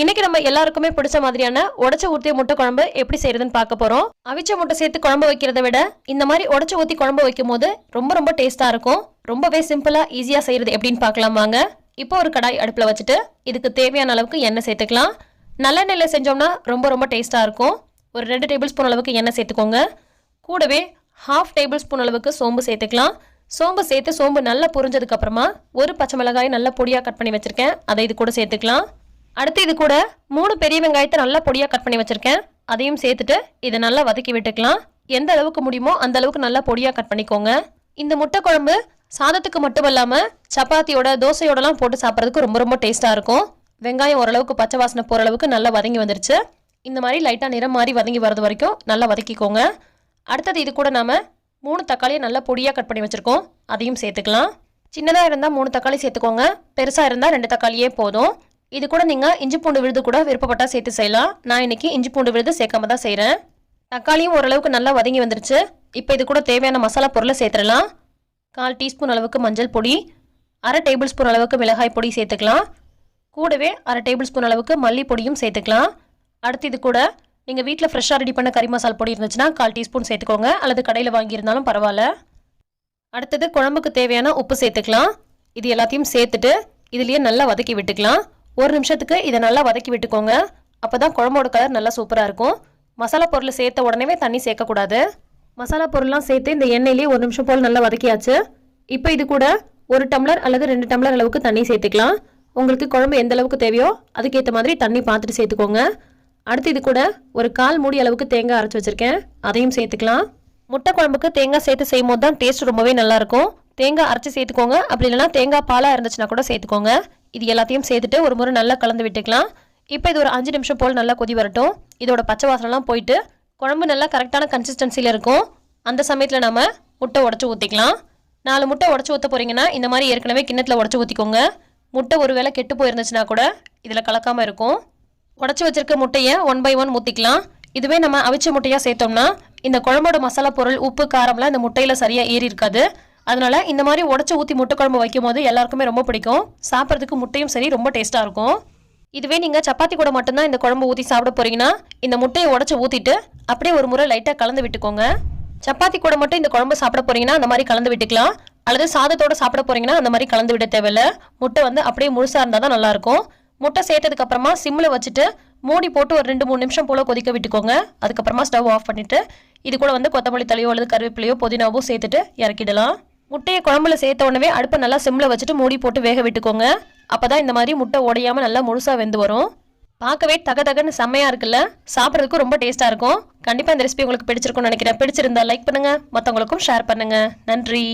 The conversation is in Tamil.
இன்னைக்கு நம்ம எல்லாருக்குமே பிடிச்ச மாதிரியான உடச்ச ஊற்றிய முட்டை குழம்பு எப்படி செய்யறதுன்னு பார்க்க போறோம். அவிச்ச முட்டை சேர்த்து குழம்பு வைக்கிறத விட இந்த மாதிரி உடச்ச ஊற்றி குழம்பு வைக்கும் போது ரொம்ப ரொம்ப டேஸ்டா இருக்கும். ரொம்பவே சிம்பிளா ஈஸியா செய்யறது எப்படின்னு பார்க்கலாம் வாங்க. இப்போ ஒரு கடாய் அடுப்புல வச்சுட்டு இதுக்கு தேவையான அளவுக்கு எண்ணெய் சேர்த்துக்கலாம். நல்லெண்ணெயில் செஞ்சோம்னா ரொம்ப ரொம்ப டேஸ்டா இருக்கும். ஒரு ரெண்டு டேபிள் ஸ்பூன் அளவுக்கு எண்ணெய் சேர்த்துக்கோங்க. கூடவே ஹாஃப் டேபிள் ஸ்பூன் அளவுக்கு சோம்பு சேர்த்துக்கலாம். சோம்பு சேர்த்து சோம்பு நல்லா புரிஞ்சதுக்கப்புறமா ஒரு பச்சை மிளகாய் நல்லா பொடியாக கட் பண்ணி வச்சிருக்கேன். அதை இது கூட சேர்த்துக்கலாம். அடுத்து இது கூட மூணு பெரிய வெங்காயத்தை நல்லா பொடியாக கட் பண்ணி வச்சுருக்கேன். அதையும் சேர்த்துட்டு இதை நல்லா வதக்கி விட்டுக்கலாம். எந்த அளவுக்கு முடியுமோ அந்த அளவுக்கு நல்லா பொடியாக கட் பண்ணிக்கோங்க. இந்த முட்டை குழம்பு சாதத்துக்கு மட்டும் இல்லாமல் சப்பாத்தியோட தோசையோடலாம் போட்டு சாப்பிட்றதுக்கு ரொம்ப ரொம்ப டேஸ்ட்டாக இருக்கும். வெங்காயம் ஓரளவுக்கு பச்சை வாசனை போகிற அளவுக்கு நல்லா வதங்கி வந்துருச்சு. இந்த மாதிரி லைட்டாக நிறம் மாதிரி வதங்கி வர்றது வரைக்கும் நல்லா வதக்கிக்கோங்க. அடுத்தது இது கூட நாம் மூணு தக்காளியை நல்லா பொடியாக கட் பண்ணி வச்சுருக்கோம். அதையும் சேர்த்துக்கலாம். சின்னதாக இருந்தால் மூணு தக்காளி சேர்த்துக்கோங்க. பெருசாக இருந்தால் ரெண்டு தக்காளியே போதும். இது கூட நீங்கள் இஞ்சி பூண்டு விழுது கூட விருப்பப்பட்டா சேர்த்து செய்யலாம். நான் இன்னைக்கு இஞ்சி பூண்டு விழுது சேர்க்காம தான் செய்கிறேன் தக்காளியும் ஓரளவுக்கு நல்லா வதங்கி வந்துருச்சு. இப்போ இது கூட தேவையான மசாலா பொருளை சேர்த்துடலாம். கால் டீஸ்பூன் அளவுக்கு மஞ்சள் பொடி அரை டேபிள் ஸ்பூன் அளவுக்கு மிளகாய் பொடி சேர்த்துக்கலாம். கூடவே அரை டேபிள் ஸ்பூன் அளவுக்கு மல்லி பொடியும் சேர்த்துக்கலாம். அடுத்து இது கூட நீங்கள் வீட்டில் ஃப்ரெஷ்ஷாக ரெடி பண்ண கறி மசால் பொடி இருந்துச்சுன்னா கால் டீஸ்பூன் சேர்த்துக்கோங்க. அல்லது கடையில் வாங்கியிருந்தாலும் பரவாயில்ல. அடுத்தது குழம்புக்கு தேவையான உப்பு சேர்த்துக்கலாம். இது எல்லாத்தையும் சேர்த்துட்டு இதுலேயே நல்லா வதக்கி விட்டுக்கலாம். ஒரு நிமிஷத்துக்கு இதை நல்லா வதக்கி விட்டுக்கோங்க. அப்போ தான் குழம்போட கலர் நல்லா சூப்பராக இருக்கும். மசாலா பொருள் சேர்த்த உடனே தண்ணி சேர்க்கக்கூடாது. மசாலா பொருள்லாம் சேர்த்து இந்த எண்ணெயிலேயே ஒரு நிமிஷம் போல் நல்லா வதக்கியாச்சு. இப்போ இது கூட ஒரு டம்ளர் அல்லது ரெண்டு டம்ளர் அளவுக்கு தண்ணி சேர்த்துக்கலாம். உங்களுக்கு குழம்பு எந்த அளவுக்கு தேவையோ அதுக்கேற்ற மாதிரி தண்ணி பார்த்துட்டு சேர்த்துக்கோங்க. அடுத்து இது கூட ஒரு கால் மூடி அளவுக்கு தேங்காய் அரைச்சி வச்சிருக்கேன். அதையும் சேர்த்துக்கலாம். முட்டை குழம்புக்கு தேங்காய் சேர்த்து செய்யும் போது தான் டேஸ்ட் ரொம்பவே நல்லாயிருக்கும் தேங்காய் அரைச்சி சேர்த்துக்கோங்க. அப்படி இல்லைன்னா தேங்காய் பாலாக இருந்துச்சுன்னா கூட சேர்த்துக்கோங்க. இது எல்லாத்தையும் சேர்த்துட்டு ஒரு முறை நல்லா கலந்து விட்டுக்கலாம். இப்போ இது ஒரு அஞ்சு நிமிஷம் போல் நல்லா கொதி வரட்டும். இதோட பச்சை வாசனெலாம் போயிட்டு குழம்பு நல்லா கரெக்டான கன்சிஸ்டன்சியில் இருக்கும். அந்த சமயத்தில் நம்ம முட்டை உடச்சி ஊற்றிக்கலாம் நாலு முட்டை உடச்சி ஊற்ற போகிறீங்கன்னா இந்த மாதிரி ஏற்கனவே கிண்ணத்தில் உடச்சி ஊற்றிக்கோங்க முட்டை ஒரு வேளை கெட்டு போயிருந்துச்சுன்னா கூட இதில் கலக்காமல் இருக்கும். உடச்சி வச்சிருக்க முட்டையை ஒன் பை ஒன் ஊற்றிக்கலாம் இதுவே நம்ம அவிச்ச முட்டையாக சேர்த்தோம்னா இந்த குழம்போட மசாலா பொருள் உப்பு காரம்லாம் இந்த முட்டையில் சரியாக ஏறி இருக்காது. அதனால இந்த மாதிரி உடச்சி ஊற்றி முட்டை குழம்பு வைக்கும் போது எல்லாருக்குமே ரொம்ப பிடிக்கும். சாப்பிட்றதுக்கு முட்டையும் சரி ரொம்ப டேஸ்ட்டாக இருக்கும். இதுவே நீங்கள் சப்பாத்தி கூட மட்டும்தான் இந்த குழம்பு ஊற்றி சாப்பிட போகிறீங்கன்னா இந்த முட்டையை உடச்சி ஊற்றிட்டு அப்படியே ஒரு முறை லைட்டாக கலந்து விட்டுக்கோங்க. சப்பாத்தி கூட மட்டும் இந்த குழம்பு சாப்பிட போறீங்கன்னா அந்த மாதிரி கலந்து விட்டுக்கலாம். அல்லது சாதத்தோட சாப்பிட போகிறீங்கன்னா அந்த மாதிரி கலந்து விட தேவையில்ல. முட்டை வந்து அப்படியே முழுசாக இருந்தால் தான் நல்லாயிருக்கும் முட்டை சேர்த்ததுக்கு அப்புறமா சிம்மில் வச்சுட்டு மூடி போட்டு ஒரு ரெண்டு மூணு நிமிஷம் போல் கொதிக்க விட்டுக்கோங்க. அதுக்கப்புறமா ஸ்டவ் ஆஃப் பண்ணிவிட்டு இது கூட வந்து கொத்தமல்லி தலையோ அல்லது கருவேப்பிலையோ புதினாவோ சேர்த்துட்டு இறக்கிடலாம். முட்டையை குழம்புல சேர்த்த உடனே அடுப்பை நல்லா சிம்மில் வச்சுட்டு மூடி போட்டு வேக விட்டுக்கோங்க. அப்போ தான் இந்த மாதிரி முட்டை உடையாமல் நல்லா முழுசாக வெந்து வரும். பார்க்கவே தக தகன்னு செம்மையாக இருக்குல்ல? சாப்பிட்றதுக்கும் ரொம்ப டேஸ்ட்டாக இருக்கும். கண்டிப்பாக இந்த ரெசிபி உங்களுக்கு பிடிச்சிருக்கும்னு நினைக்கிறேன். பிடிச்சிருந்தா லைக் பண்ணுங்கள் மற்றவங்களுக்கும் ஷேர் பண்ணுங்கள் நன்றி.